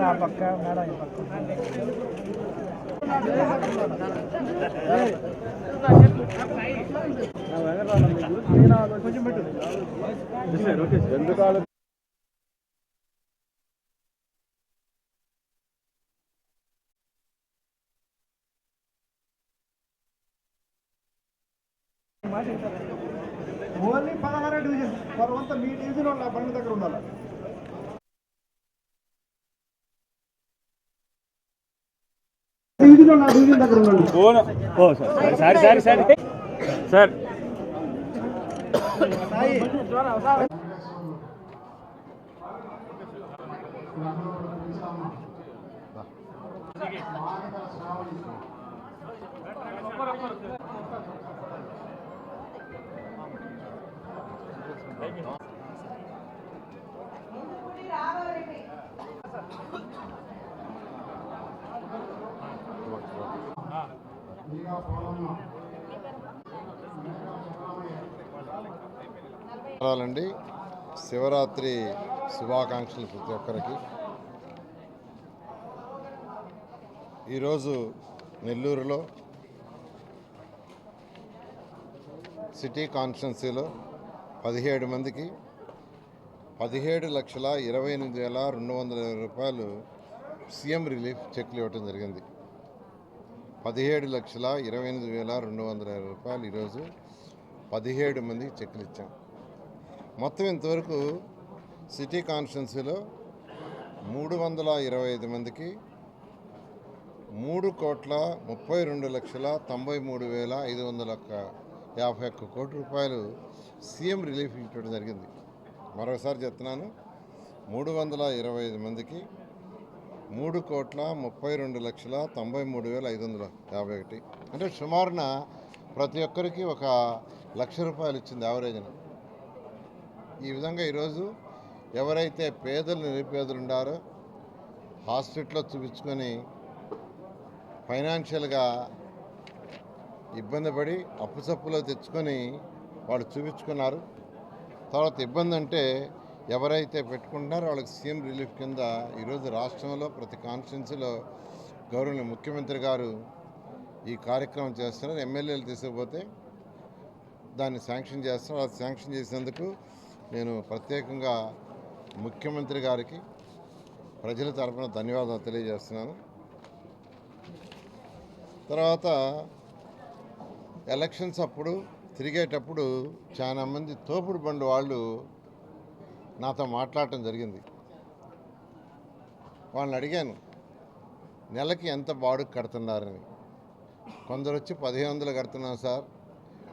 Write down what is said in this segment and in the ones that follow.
ఆ పక్క మేడం ఈ పక్క కొంచెం పెట్టు ఎందుకు ఓన్లీ పదహారు డివిజన్ వారంతా మీ డివిజన్ వాళ్ళ బండి దగ్గర ఉండాలి? డివిజన్ నా డివిజన్ దగ్గర ఉండండి. ఓ sir. Sorry. Sorry sorry sir అండి శివరాత్రి శుభాకాంక్షలు ప్రతి ఒక్కరికి. ఈరోజు నెల్లూరులో సిటీ కాన్స్టిట్యున్సీలో పదిహేడు మందికి పదిహేడు లక్షల ఇరవై ఎనిమిది వేల రెండు వందల ఇరవై రూపాయలు సీఎం రిలీఫ్ చెక్లు ఇవ్వటం జరిగింది. పదిహేడు లక్షల ఇరవై ఎనిమిది వేల రెండు వందల రూపాయలు ఈరోజు పదిహేడు మందికి చెక్లు ఇచ్చాం. మొత్తం ఇంతవరకు సిటీ కాన్స్టిట్యున్సీలో మూడు వందల ఇరవై ఐదు మందికి మూడు కోట్ల ముప్పై రెండు లక్షల తొంభై మూడు వేల ఐదు వందల యాభై ఒక్క కోటి రూపాయలు సీఎం రిలీఫ్ ఇవ్వడం జరిగింది. మరోసారి చెప్తున్నాను మూడు వందల ఇరవై ఐదు మందికి మూడు కోట్ల ముప్పై రెండు లక్షల తొంభై మూడు వేల ఐదు వందల యాభై ఒకటి. అంటే సుమారున ప్రతి ఒక్కరికి ఒక లక్ష రూపాయలు ఇచ్చింది యావరేజ్న. ఈ విధంగా ఈరోజు ఎవరైతే పేదలు నిరుపేదలు ఉండారో హాస్పిటల్లో చూపించుకొని ఫైనాన్షియల్గా ఇబ్బంది పడి అప్పుసప్పులో తెచ్చుకొని వాళ్ళు చూపించుకున్నారు. తర్వాత ఇబ్బంది అంటే ఎవరైతే పెట్టుకుంటున్నారో వాళ్ళకి సీఎం రిలీఫ్ కింద ఈరోజు రాష్ట్రంలో ప్రతి కాన్స్టిట్యున్సీలో గౌరవ ముఖ్యమంత్రి గారు ఈ కార్యక్రమం చేస్తున్నారు. ఎమ్మెల్యేలు తీసుకుపోతే దాన్ని శాంక్షన్ చేస్తున్నారు. అది శాంక్షన్ చేసినందుకు నేను ప్రత్యేకంగా ముఖ్యమంత్రి గారికి ప్రజల తరపున ధన్యవాదాలు తెలియజేస్తున్నాను. తర్వాత ఎలక్షన్స్ అప్పుడు తిరిగేటప్పుడు చాలా మంది తోపుడు బండి వాళ్ళు నాతో మాట్లాడటం జరిగింది. వాళ్ళని అడిగాను నెలకి ఎంత బాడుకు కడుతున్నారని. కొందరు వచ్చి పదిహేను వందలు కడుతున్నాం సార్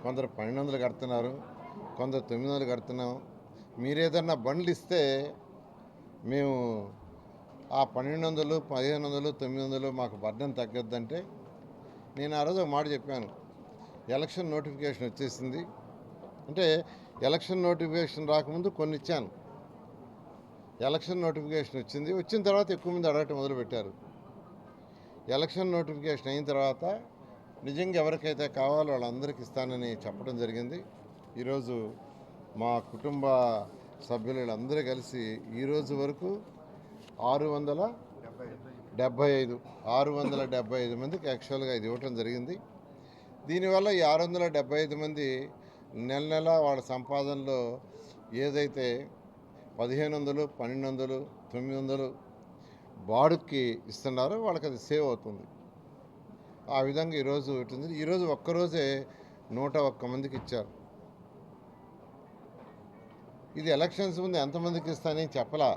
కొందరు పన్నెండు వందలు కడుతున్నారు కొందరు తొమ్మిది వందలు కడుతున్నాం. మీరేదన్నా బండ్లు ఇస్తే మేము ఆ పన్నెండు వందలు పదిహేను వందలు తొమ్మిది వందలు మాకు బర్డన్ తగ్గద్దంటే నేను ఆ రోజు ఒక మాట చెప్పాను. ఎలక్షన్ నోటిఫికేషన్ వచ్చేసింది. అంటే ఎలక్షన్ నోటిఫికేషన్ రాకముందు కొన్ని ఇచ్చాను. ఎలక్షన్ నోటిఫికేషన్ వచ్చింది. వచ్చిన తర్వాత ఎక్కువ మంది అడగటం మొదలుపెట్టారు. ఎలక్షన్ నోటిఫికేషన్ అయిన తర్వాత నిజంగా ఎవరికైతే కావాలో వాళ్ళందరికీ ఇస్తానని చెప్పడం జరిగింది. ఈరోజు మా కుటుంబ సభ్యులు వీళ్ళందరూ కలిసి ఈరోజు వరకు ఆరు వందల డెబ్బై ఐదు ఆరు వందల డెబ్బై ఐదు మందికి యాక్చువల్గా ఇది ఇవ్వటం జరిగింది. దీనివల్ల ఈ ఆరు వందల డెబ్బై ఐదు మంది నెల నెల వాళ్ళ సంపాదనలో ఏదైతే పదిహేను వందలు పన్నెండు వందలు తొమ్మిది వందలు బాడుక్కి ఇస్తున్నారో వాళ్ళకి అది సేవ్ అవుతుంది. ఆ విధంగా ఈరోజు ఉంటుంది ఈరోజు ఒక్కరోజే నూట ఒక్క మందికి ఇచ్చారు. ఇది ఎలక్షన్స్ ముందు ఎంతమందికి ఇస్తానని చెప్పలా.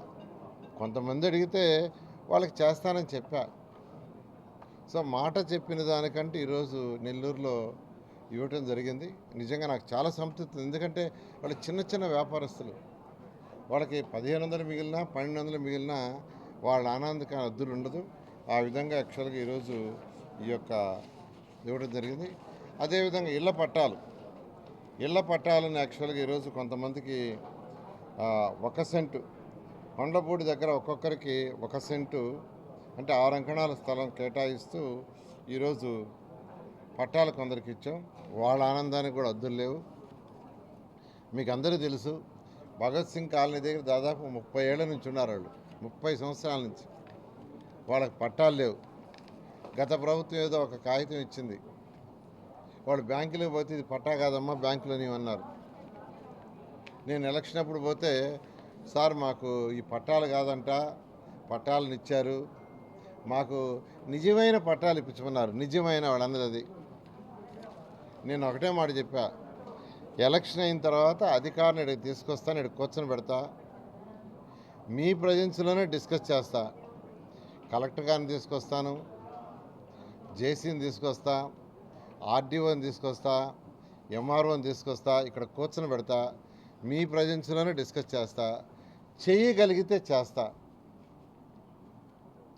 కొంతమంది అడిగితే వాళ్ళకి చేస్తానని చెప్పా. సో మాట చెప్పిన దానికంటే ఈరోజు నెల్లూరులో ఇవ్వటం జరిగింది. నిజంగా నాకు చాలా సంతృప్తి. ఎందుకంటే వాళ్ళు చిన్న చిన్న వ్యాపారస్తులు. వాళ్ళకి పదిహేను వందలు మిగిలినా పన్నెండు వందలు మిగిలినా వాళ్ళ ఆనందక అద్దులు ఉండదు. ఆ విధంగా యాక్చువల్గా ఈరోజు ఈ యొక్క ఇవ్వడం జరిగింది. అదేవిధంగా ఇళ్ళ పట్టాలు. ఇళ్ళ పట్టాలను యాక్చువల్గా ఈరోజు కొంతమందికి ఒక సెంటు. కొండపూడి దగ్గర ఒక్కొక్కరికి ఒక సెంటు అంటే ఆరు అంకణాల స్థలం కేటాయిస్తూ ఈరోజు పట్టాలు కొందరికి ఇచ్చాం. వాళ్ళ ఆనందానికి కూడా అద్దులు లేవు. మీకు అందరూ తెలుసు భగత్ సింగ్ కాలనీ దగ్గర దాదాపు ముప్పై ఏళ్ళ నుంచి ఉన్నారు వాళ్ళు. ముప్పై సంవత్సరాల నుంచి. వాళ్ళకి పట్టాలు లేవు. గత ప్రభుత్వం ఏదో ఒక కాగితం ఇచ్చింది. వాళ్ళు బ్యాంకులో పోతే ఇది పట్టా కాదమ్మా బ్యాంకులో అన్నారు. నేను ఎలక్షన్ అప్పుడు పోతే సార్ మాకు ఈ పట్టాలు కాదంట పట్టాలను ఇచ్చారు మాకు నిజమైన పట్టాలు ఇప్పించుకున్నారు నిజమైన వాళ్ళందరూ అది. నేను ఒకటే మాట చెప్పా. ఎలక్షన్ అయిన తర్వాత అధికారులు ఇక్కడికి తీసుకొస్తాను ఇక్కడ కూర్చొని పెడతా. మీ ప్రజెన్స్లోనే డిస్కస్ చేస్తా. కలెక్టర్ గారిని తీసుకొస్తాను జేసీని తీసుకొస్తా ఆర్డీఓని తీసుకొస్తా ఎంఆర్ఓని తీసుకొస్తా ఇక్కడ కూర్చొని పెడతా. మీ ప్రజెన్స్లోనే డిస్కస్ చేస్తా. చేయగలిగితే చేస్తా.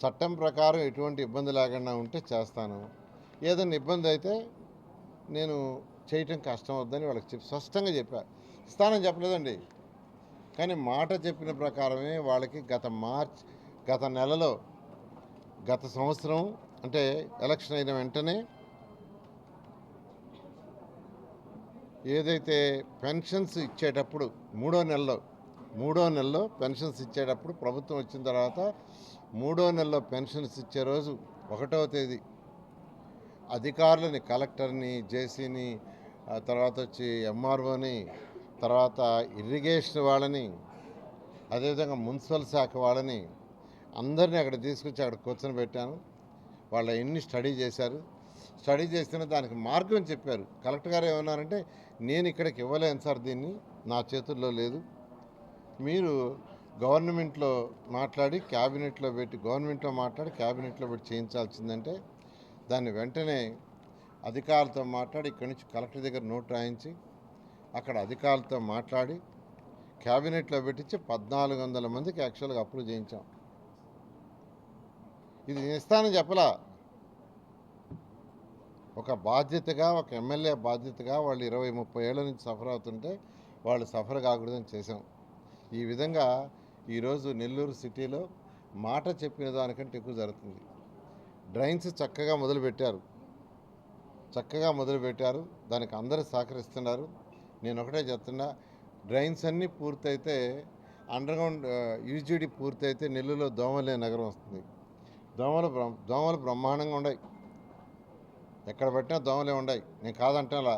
చట్టం ప్రకారం ఎటువంటి ఇబ్బంది లేకుండా ఉంటే చేస్తాను. ఏదైనా ఇబ్బంది అయితే నేను చేయటం కష్టం వద్దని వాళ్ళకి చెప్పి స్పష్టంగా చెప్పా. స్థానం చెప్పలేదండి. కానీ మాట చెప్పిన ప్రకారమే వాళ్ళకి గత మార్చ్ గత నెలలో గత సంవత్సరం అంటే ఎలక్షన్ అయిన వెంటనే ఏదైతే పెన్షన్స్ ఇచ్చేటప్పుడు మూడో నెలలో మూడో నెలలో పెన్షన్స్ ఇచ్చేటప్పుడు ప్రభుత్వం వచ్చిన తర్వాత మూడో నెలలో పెన్షన్స్ ఇచ్చే రోజు ఒకటవ తేదీ. అధికారులని కలెక్టర్ని జేసీని తర్వాత వచ్చి ఎంఆర్ఓని తర్వాత ఇరిగేషన్ వాళ్ళని అదేవిధంగా మున్సిపల్ శాఖ వాళ్ళని అందరినీ అక్కడ తీసుకొచ్చి అక్కడ కూర్చొని పెట్టాను వాళ్ళ ఎన్ని స్టడీ చేశారు. స్టడీ చేసిన దానికి మార్గం చెప్పారు. కలెక్టర్ గారు ఏమన్నారంటే నేను ఇక్కడికి ఇవ్వలేను సార్ దీన్ని నా చేతుల్లో లేదు. మీరు గవర్నమెంట్లో మాట్లాడి క్యాబినెట్లో పెట్టి గవర్నమెంట్లో మాట్లాడి క్యాబినెట్లో పెట్టి చేయించాల్సిందంటే దాన్ని వెంటనే అధికారులతో మాట్లాడి ఇక్కడి నుంచి కలెక్టర్ దగ్గర నోట్ రాయించి అక్కడ అధికారులతో మాట్లాడి క్యాబినెట్లో పెట్టించి పద్నాలుగు వందల మందికి యాక్చువల్గా అప్రూవ్ చేయించాం. ఇది ఇస్తానని చెప్పలా? ఒక బాధ్యతగా ఒక ఎమ్మెల్యే బాధ్యతగా వాళ్ళు ఇరవై ముప్పై ఏళ్ళ నుంచి సఫర్ అవుతుంటే వాళ్ళు సఫర్ కాకూడదని చేసాం ఈ విధంగా ఈరోజు నెల్లూరు సిటీలో మాట చెప్పిన దానికంటే ఎక్కువ జరుగుతుంది. డ్రైన్స్ చక్కగా మొదలుపెట్టారు. చక్కగా మొదలుపెట్టారు. దానికి అందరూ సహకరిస్తున్నారు. నేను ఒకటే చెప్తున్నా డ్రైన్స్ అన్నీ పూర్తయితే అండర్గ్రౌండ్ యూజీడీ పూర్తయితే నెల్లూరులో దోమలే నగరం వస్తుంది. దోమలు దోమలు బ్రహ్మాండంగా ఉన్నాయి ఎక్కడ పెట్టినా దోమలే ఉన్నాయి నేను కాదంటేలా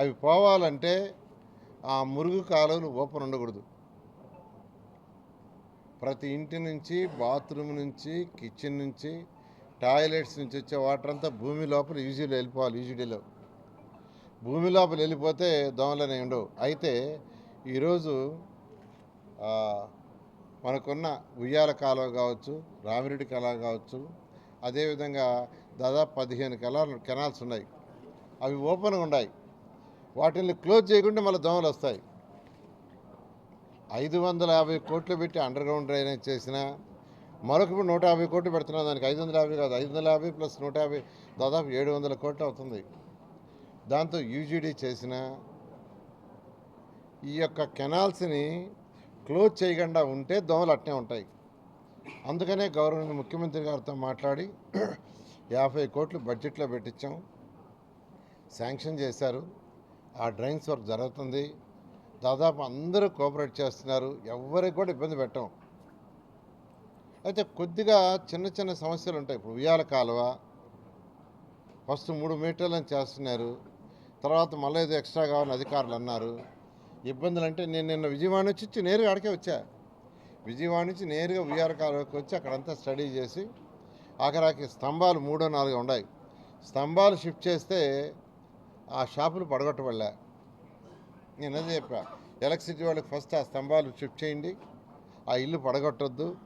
అవి పోవాలంటే ఆ మురుగు కాలువలు ఓపెన్ ఉండకూడదు. ప్రతి ఇంటి నుంచి బాత్రూమ్ నుంచి కిచెన్ నుంచి టాయిలెట్స్ నుంచి వచ్చే వాటర్ అంతా భూమి లోపల ఈజీలో వెళ్ళిపోవాలి ఈజీడీలో భూమి లోపల వెళ్ళిపోతే దోమలనే ఉండవు. అయితే ఈరోజు మనకున్న ఉయ్యాల కాలువ కావచ్చు రామిరెడ్డి కాలువ కావచ్చు అదేవిధంగా దాదాపు పదిహేను కెనాల్ కెనాల్స్ ఉన్నాయి. అవి ఓపెన్గా ఉన్నాయి. వాటిని క్లోజ్ చేయకుండా మళ్ళీ దోమలు వస్తాయి. ఐదు వందల యాభై కోట్లు పెట్టి అండర్ గ్రౌండ్ డ్రైనేజ్ చేసిన మరొక ఇప్పుడు నూట యాభై కోట్లు పెడుతున్నాం దానికి ఐదు వందల యాభై కాదు ఐదు వందల యాభై ప్లస్ నూట యాభై దాదాపు ఏడు వందల కోట్లు అవుతుంది. దాంతో యూజీడీ చేసిన ఈ యొక్క కెనాల్స్ని క్లోజ్ చేయకుండా ఉంటే దోమలు అట్నే ఉంటాయి. అందుకనే గవర్నమెంట్ ముఖ్యమంత్రి గారితో మాట్లాడి యాభై కోట్లు బడ్జెట్లో పెట్టించాం. శాంక్షన్ చేశారు. ఆ డ్రైన్స్ వర్క్ జరుగుతుంది. దాదాపు అందరూ కోఆపరేట్ చేస్తున్నారు ఎవరికి కూడా ఇబ్బంది పెట్టం. అయితే కొద్దిగా చిన్న చిన్న సమస్యలు ఉంటాయి. ఇప్పుడు ఉయ్యాల కాలువ ఫస్ట్ మూడు మీటర్లను చేస్తున్నారు. తర్వాత మళ్ళీ ఏదో ఎక్స్ట్రా కావాలని అధికారులు అన్నారు. ఇబ్బందులు అంటే నేను నిన్న విజయవాడ నుంచి వచ్చి నేరుగా అక్కడికే వచ్చా. విజయవాడ నుంచి నేరుగా ఉయ్యాల కాలువకి వచ్చి అక్కడంతా స్టడీ చేసి ఆఖరాకి స్తంభాలు మూడో నాలుగు ఉన్నాయి. స్తంభాలు షిఫ్ట్ చేస్తే ఆ షాపులు పడగొట్టబడలే. నేను అదే చెప్పా. ఎలక్ట్రిసిటీ వాళ్ళకి ఫస్ట్ ఆ స్తంభాలు షిఫ్ట్ చేయండి. ఆ ఇల్లు పడగొట్టద్దు.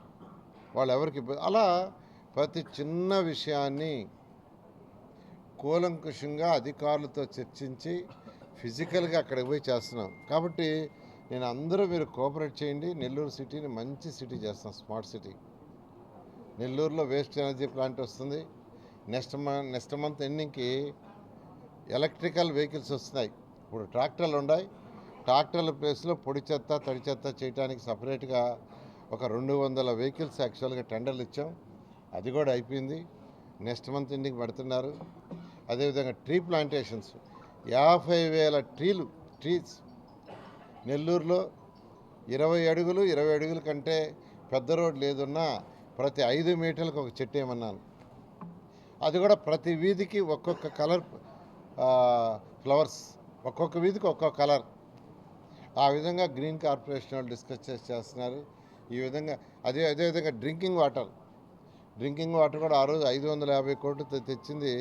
వాళ్ళు ఎవరికి అలా ప్రతి చిన్న విషయాన్ని కూలంకుషంగా అధికారులతో చర్చించి ఫిజికల్గా అక్కడికి పోయి చేస్తున్నాం. కాబట్టి నేను అందరూ మీరు కోఆపరేట్ చేయండి. నెల్లూరు సిటీని మంచి సిటీ చేస్తాం స్మార్ట్ సిటీ. నెల్లూరులో వేస్ట్ ఎనర్జీ ప్లాంట్ వస్తుంది. నెక్స్ట్ నెక్స్ట్ మంత్ ఎండింగ్కి ఎలక్ట్రికల్ వెహికల్స్ వస్తున్నాయి. ఇప్పుడు ట్రాక్టర్లు ఉన్నాయి. ట్రాక్టర్ల ప్లేస్లో పొడి చెత్త తడి చెత్త చేయడానికి సపరేట్గా ఒక రెండు వందల వెహికల్స్ యాక్చువల్గా టెండర్లు ఇచ్చాం. అది కూడా అయిపోయింది. నెక్స్ట్ మంత్ ఇంటికి పెడుతున్నారు. అదేవిధంగా ట్రీ ప్లాంటేషన్స్. యాభై వేల ట్రీలు ట్రీస్ నెల్లూరులో ఇరవై అడుగులు ఇరవై అడుగుల కంటే పెద్ద రోడ్ లేదున్నా ప్రతి ఐదు మీటర్లకు ఒక చెట్టు ఏమన్నాను. అది కూడా ప్రతి వీధికి ఒక్కొక్క కలర్ ఫ్లవర్స్. ఒక్కొక్క వీధికి ఒక్కొక్క కలర్. ఆ విధంగా గ్రీన్ కార్పొరేషన్ వాళ్ళు డిస్కస్ చేసి చేస్తున్నారు. ఈ విధంగా అదే అదేవిధంగా డ్రింకింగ్ వాటర్. డ్రింకింగ్ వాటర్ కూడా ఆ రోజు ఐదు వందల యాభై కోట్లు తెచ్చింది.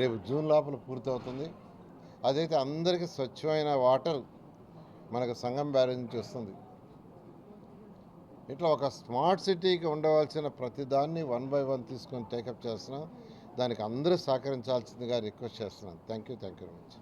రేపు జూన్ లోపల పూర్తవుతుంది. అదైతే అందరికీ స్వచ్ఛమైన వాటర్ మనకు సంగం బ్యారేజ్ నుంచి వస్తుంది. ఇట్లా ఒక స్మార్ట్ సిటీకి ఉండవలసిన ప్రతిదాన్ని వన్ బై వన్ తీసుకొని టేకప్ చేస్తున్నాం. దానికి అందరూ సహకరించాల్సిందిగా రిక్వెస్ట్ చేస్తున్నాను thank you thank you very much.